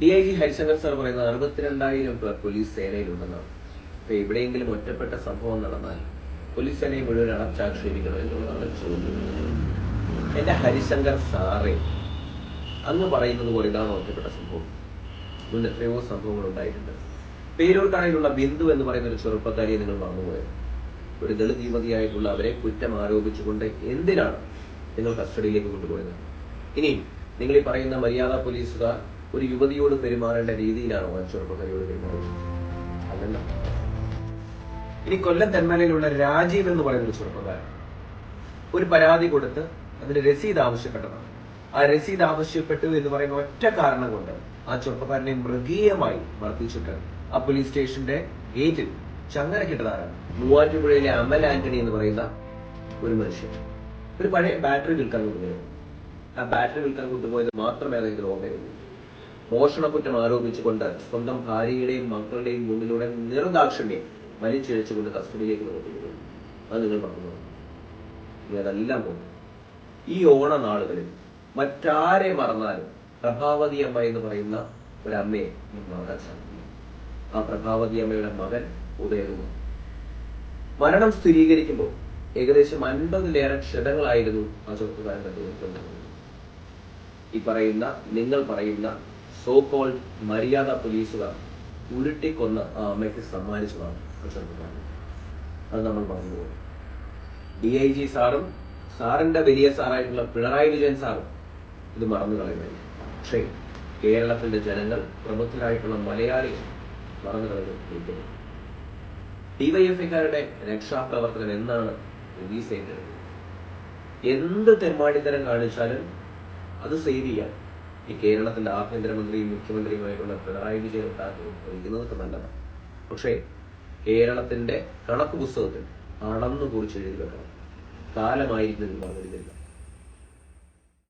D I G Harishankar sir പറയുന്നത് അറുപത്തിരണ്ടായിരം പേർ പോലീസ് സേനയിലുണ്ടെന്നാണ്. അപ്പൊ എവിടെയെങ്കിലും ഒറ്റപ്പെട്ട സംഭവം നടന്നാൽ പോലീസ് സേനയെ മുഴുവൻ അടച്ചാക്ഷേപിക്കണം എന്നുള്ളതാണ് ചോദ്യം. എന്റെ ഹരിശങ്കർ സാറെ അന്ന് പറയുന്നത് പോലെ ഇതാണ് ഒറ്റപ്പെട്ട സംഭവം. മുൻ എത്രയോ സംഭവങ്ങൾ ഉണ്ടായിട്ടുണ്ട്. പേരൂർക്കടയിലുള്ള ബിന്ദു എന്ന് പറയുന്ന ഒരു ചെറുപ്പക്കാരിയെ നിങ്ങൾ മറന്നുപോയത് ഒരു ദളിത് യുവതിയായിട്ടുള്ള അവരെ കുറ്റം ആരോപിച്ചുകൊണ്ട് എന്തിനാണ് നിങ്ങൾ കസ്റ്റഡിയിലേക്ക് കൊണ്ടുപോയത്? ഇനിയും നിങ്ങൾ ഈ പറയുന്ന മര്യാദ പോലീസുകാർ ഒരു യുവതിയോട് പെരുമാറേണ്ട രീതിയിലാണ് ഓൻ ചെറുപ്പക്കാരിയോട് പെരുമാറുന്നത്. അല്ലല്ലോ. ഇനി കൊല്ലം തെന്മലയിലുള്ള രാജീവ് എന്ന് പറയുന്ന ഒരു ചെറുപ്പക്കാരൻ ഒരു പരാതി കൊടുത്ത് അതിന് രസീത് ആവശ്യപ്പെട്ടതാണ്. ആ രസീത് ആവശ്യപ്പെട്ടു എന്ന് പറയുന്ന ഒറ്റ കാരണം കൊണ്ട് ആ ചെറുപ്പക്കാരനെ മൃഗീയമായി മർദ്ദിച്ചിട്ട് ആ പോലീസ് സ്റ്റേഷന്റെ ഗേറ്റിൽ ചങ്ങരക്കിട്ടതാണ് മൂവാറ്റുപുഴയിലെ അമൽ ആന്റണി എന്ന് പറയുന്ന ഒരു മനുഷ്യൻ. ഒരു പഴയ ബാറ്ററി വിൽക്കാൻ കൊണ്ടുപോയത് ആ ബാറ്ററി വിൽക്കാൻ കൊണ്ടുപോയത് മാത്രമേ അതെങ്കിലും ഓർമ്മയുള്ളൂ മോഷണക്കുറ്റം ആരോപിച്ചുകൊണ്ട് സ്വന്തം ഭാര്യയുടെയും മക്കളുടെയും മുന്നിലൂടെ നിർദാക്ഷിണ്യം വലിച്ചിഴച്ചുകൊണ്ട് കസ്റ്റഡിയിലേക്ക് കൊണ്ടുപോകുന്നു അത് നിങ്ങൾ പറഞ്ഞു ഇനി അതെല്ലാം പോകും ഈ ഓണനാളുകളിൽ മറ്റാരെ മറന്നാലും പ്രഭാവതി അമ്മ എന്ന് പറയുന്ന ഒരു അമ്മയെ മറക്കാൻ സാധിക്കില്ല. ആ പ്രഭാവതി അമ്മയുടെ മകൻ ഉദയകുമാർ. മരണം സ്ഥിരീകരിക്കുമ്പോൾ ഏകദേശം അൻപതിലേറെ ക്ഷതങ്ങളായിരുന്നു ആ ചെറുപ്പക്കാരന്റെ ദുരിതം ഈ പറയുന്ന നിങ്ങൾ പറയുന്ന സോ കോൾഡ് മര്യാദ പോലീസുകാർ ഉരുട്ടിക്കൊന്ന് ആ അമ്മയ്ക്ക് സമ്മാനിച്ചതാണ് ചെറുപ്പക്കാരൻ അത് നമ്മൾ മറന്നുപോകും ഡി ഐ ജി സാറും സാറിന്റെ വലിയ സാറായിട്ടുള്ള പിണറായി വിജയൻ സാറും ഇത് മറന്നു കളയുന്നില്ല പക്ഷേ കേരളത്തിന്റെ ജനങ്ങൾ പ്രമുഖരായിട്ടുള്ള മലയാളികൾ മറന്നു കളയുന്നു ഡിവൈഎഫ്ഐക്കാരുടെ രക്ഷാപ്രവർത്തനം എന്നാണ് എന്ത് തെമ്മാടിത്തരം കാണിച്ചാലും അത് സേവ് ചെയ്യാൻ ഈ കേരളത്തിന്റെ ആഭ്യന്തരമന്ത്രിയും മുഖ്യമന്ത്രിയുമായിട്ടുള്ള പിണറായി വിജയൻ ഉണ്ടാക്കുന്നതൊക്കെ നല്ലതാണ്. പക്ഷേ കേരളത്തിന്റെ കണക്ക് പുസ്തകത്തിൽ അളന്നു കുറിച്ച് എഴുതി വെക്കണം. കാലമായിരിക്കും പറഞ്ഞിരുന്നില്ല.